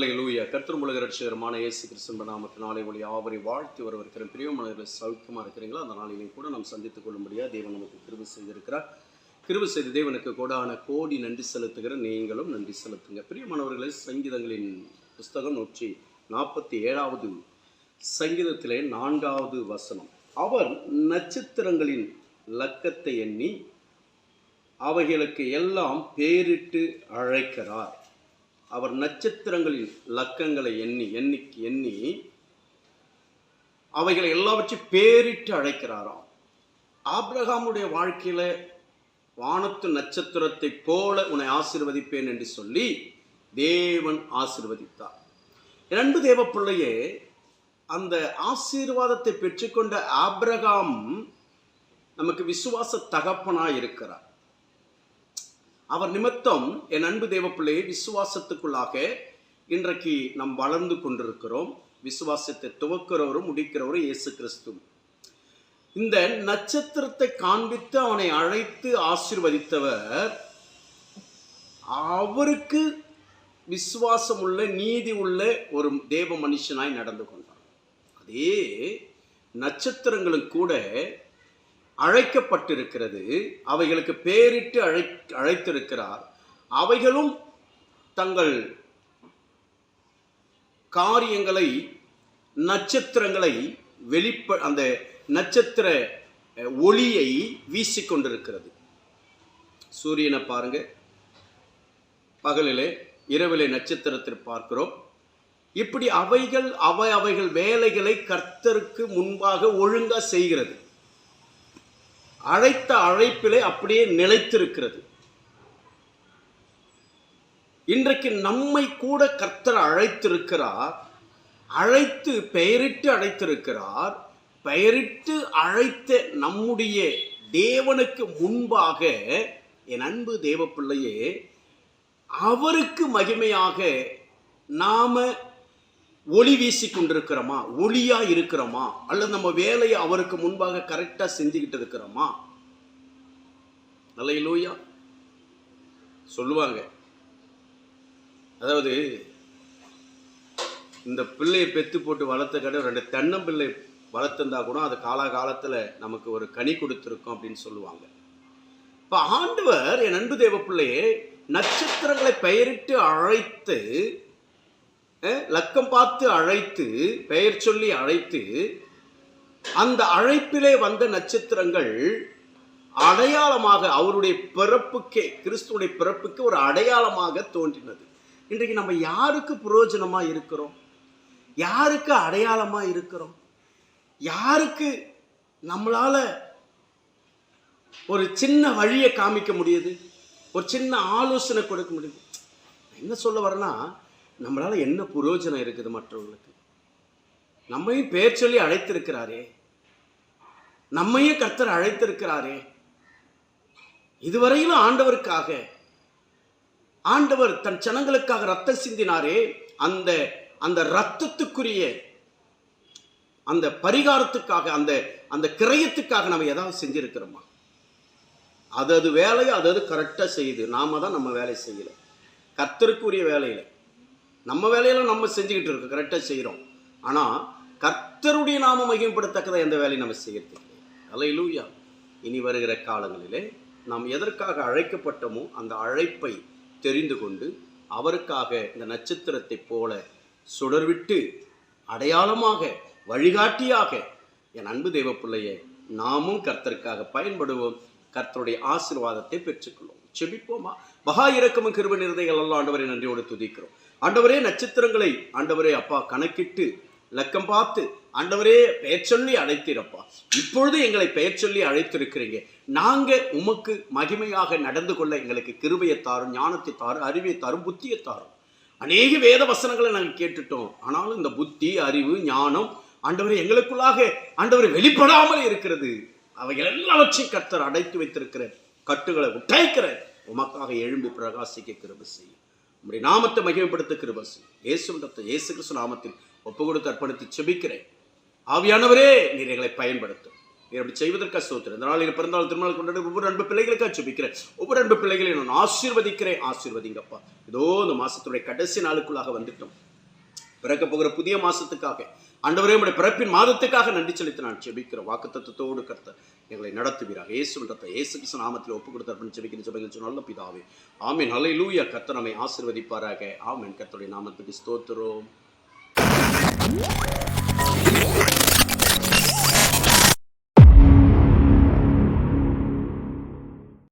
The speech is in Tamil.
அல்லேலூயா கர்த்தர் உலக ரட்சகரமான இயேசு கிறிஸ்தன் நாமத்தினாலே ஒளி ஆவரை வாழ்த்தி வரவிருக்கிற பிரியமானவர்கள் சௌக்கியமாக இருக்கிறீங்களா அந்த நாளிலையும் கூட நாம் சந்தித்துக் கொள்ளும்படியா தேவன் நமக்கு கிருபி செய்திருக்கிறார். கிருபி செய்த தேவனுக்கு கூடான கோடி நன்றி செலுத்துகிற நீங்களும் நன்றி செலுத்துங்க. பிரியமானவர்களே சங்கீதங்களின் புஸ்தகம் நூற்றி நாற்பத்தி ஏழாவது சங்கீதத்திலே நான்காவது வசனம். அவர் நட்சத்திரங்களின் லக்கத்தை எண்ணி அவைகளுக்கு எல்லாம் பேரிட்டு அழைக்கிறார். அவர் நட்சத்திரங்களின் லக்கங்களை எண்ணி எண்ணி எண்ணி அவைகளை எல்லாவற்றையும் பேரிட்டு அழைக்கிறாராம். ஆப்ரஹாமுடைய வாழ்க்கையில வானத்து நட்சத்திரத்தை போல உன்னை ஆசிர்வதிப்பேன் என்று சொல்லி தேவன் ஆசிர்வதித்தார். இரண்டு தேவ பிள்ளையே அந்த ஆசீர்வாதத்தை பெற்றுக்கொண்ட ஆப்ரகாம் நமக்கு விசுவாச தகப்பனாய் இருக்கிறார் அவர் நிமித்தம் என் அன்பு தேவப்பிள்ளையை விசுவாசத்துக்குள்ளாக இன்றைக்கு நாம் வளர்ந்து கொண்டிருக்கிறோம். விசுவாசத்தை துவக்கிறவரும் முடிக்கிறவரும் இயேசு கிறிஸ்து. இந்த நட்சத்திரத்தை காண்பித்து அவனை அழைத்து ஆசீர்வதித்தவர் அவருக்கு விசுவாசம் உள்ள நீதி உள்ள ஒரு தேவ மனுஷனாய் நடந்து கொண்டார். அதே நட்சத்திரங்களும் கூட அழைக்கப்பட்டிருக்கிறது. அவைகளுக்கு பேரிட்டு அழை அழைத்திருக்கிறார். அவைகளும் தங்கள் காரியங்களை நட்சத்திரங்களை வெளிப்ப அந்த நட்சத்திர ஒளியை வீசிக்கொண்டிருக்கிறது. சூரியனை பாருங்க. பகலிலே இரவிலே நட்சத்திரத்தில் பார்க்கிறோம். இப்படி அவைகள் அவை அவைகள் வேலைகளை கர்த்தருக்கு முன்பாக ஒழுங்காக செய்கிறது. அழைத்த அழைப்பிலே அப்படியே நிலைத்திருக்கிறது. இன்றைக்கு நம்மை கூட கர்த்தர் அழைத்திருக்கிறார் அழைத்து பெயரிட்டு அழைத்திருக்கிறார் பெயரிட்டு அழைத்த நம்முடைய தேவனுக்கு முன்பாக என் அன்பு தேவ பிள்ளையே அவருக்கு மகிமையாக நாம ஒளி வீசி கொண்டிருக்கிறோமா ஒளியா இருக்கிறோமா? அல்லது நம்ம வேலையை அவருக்கு முன்பாக கரெக்டா செஞ்சுக்கிட்டு இருக்கிறோமா? நல்லையிலூயா சொல்லுவாங்க. அதாவது இந்த பிள்ளையை பெத்து போட்டு வளர்த்த கடை ரெண்டு தென்னம்பிள்ளை வளர்த்துருந்தா கூட அது காலாகாலத்தில் நமக்கு ஒரு கனி கொடுத்துருக்கும் அப்படின்னு சொல்லுவாங்க. இப்போ ஆண்டவர் என் அன்பு தேவ பிள்ளையே நட்சத்திரங்களை பெயரிட்டு அழைத்து லக்கம் பார்த்து அழைத்து பெயர் சொல்லி அழைத்து அந்த அழைப்பிலே வந்த நட்சத்திரங்கள் அடையாளமாக அவருடைய பிறப்புக்கே கிறிஸ்துவனுடைய பிறப்புக்கு ஒரு அடையாளமாக தோன்றினது. இன்றைக்கு நம்ம யாருக்கு புரோஜனமாக இருக்கிறோம்? யாருக்கு அடையாளமாக இருக்கிறோம்? யாருக்கு நம்மளால் ஒரு சின்ன வழியை காமிக்க முடியுது? ஒரு சின்ன ஆலோசனை கொடுக்க முடியுது? என்ன சொல்ல வரேன்னா நம்மளால் என்ன பிரயோஜனம் இருக்குது மற்றவங்களுக்கு? நம்மையும் பேர் சொல்லி அழைத்திருக்கிறாரே. நம்மையும் கர்த்தர் அழைத்திருக்கிறாரே. இதுவரையிலும் ஆண்டவருக்காக ஆண்டவர் தன் ஜனங்களுக்காக ரத்தம் சிந்தினாரே அந்த அந்த ரத்தத்துக்குரிய அந்த பரிகாரத்துக்காக அந்த அந்த கிரயத்துக்காக நம்ம ஏதாவது செஞ்சிருக்கிறோமா? அது அது வேலையை அது அது கரெக்டாக செய்யுது. நாம தான் நம்ம வேலையை செய்யலை. கர்த்தருக்குரிய வேலையில். நம்ம வேலையெல்லாம் நம்ம செஞ்சுக்கிட்டு இருக்கோம் கரெக்டாக செய்கிறோம் ஆனால் கர்த்தருடைய நாம மகிமைப்படத்தக்கதை எந்த வேலையும் நம்ம செய்யறது அலையிலூயா இனி வருகிற காலங்களிலே நாம் எதற்காக அழைக்கப்பட்டோமோ அந்த அழைப்பை தெரிந்து கொண்டு அவருக்காக இந்த நட்சத்திரத்தைப் போல சுடர்விட்டு அடையாளமாக வழிகாட்டியாக என் அன்பு தெய்வ பிள்ளையை நாமும் கர்த்தருக்காக பயன்படுவோம். கர்த்தருடைய ஆசீர்வாதத்தை பெற்றுக்கொள்வோம். செபிப்போமா? மகா இறக்கமும் கிருப நிறதைகள் எல்லாம் ஆண்டவரை நன்றியோடு துதிக்கிறோம். ஆண்டவரே நட்சத்திரங்களை ஆண்டவரே அப்பா கணக்கிட்டு லக்கம் பார்த்து ஆண்டவரே பெயர் சொல்லி அழைத்திருப்பா. இப்பொழுது எங்களை பெயர் சொல்லி அழைத்திருக்கிறீங்க. நாங்க உமக்கு மகிமையாக நடந்து கொள்ள எங்களுக்கு கிருபையை தாரும் ஞானத்தை தாரும் அறிவை தாரும் புத்தியை தாரும். அநேக வேத வசனங்களை நாங்கள் கேட்டுட்டோம். ஆனாலும் இந்த புத்தி அறிவு ஞானம் ஆண்டவரை எங்களுக்குள்ளாக ஆண்டவரை வெளிப்படாமல் இருக்கிறது. அவைகள் எல்லாவற்றையும் கர்த்தர் அடைத்து வைத்திருக்கிற கட்டுகளை உடைக்கிற உமக்காக எழும்பி பிரகாசிக்க கிருபசி செய்யும். நாமத்தை மகிமைப்படுத்த கிருபசி செய்யும். இயேசு இயேசு கிறிஸ்து நாமத்தில் ஒப்பு கொடுத்து அர்ப்பணித்து செபிக்கிறேன். ஆவியானவரே நீர் எங்களை பயன்படுத்தும். நீர் அப்படி செய்வதற்காக சோத்திரம் இந்த நாளில் பிறந்தால் திருநாள் கொண்டாடி ஒவ்வொரு அன்பு பிள்ளைகளுக்காக சுபிக்கிறேன். ஒவ்வொரு அன்பு பிள்ளைகளையும் நான் ஆசீர்வதிக்கிறேன். ஆசீர்வதிங்கப்பா. இதோ இந்த மாசத்துடைய கடைசி நாளுக்குள்ளாக வந்துட்டோம். பிறக்க போகிற புதிய மாசத்துக்காக ஆண்டவரே உடைய பிறப்பின் மாதத்துக்காக நன்றி செலுத்தி நான் வாக்கு தத்துவத்தோடு கர்த்தர் எங்களை நடத்துவீராக. இயேசு ரத்த இயேசு கிருஷ்ண நாமத்தில் ஒப்பு கொடுத்தார் ஜெபிக்கிற ஜெபங்கள் நல்ல பிதாவே ஆமென். லூயா கர்த்தர் நம்மை ஆசீர்வதிப்பாராக. ஆமென். கர்த்தருடைய நாமத்துக்கு ஸ்தோத்திரம்.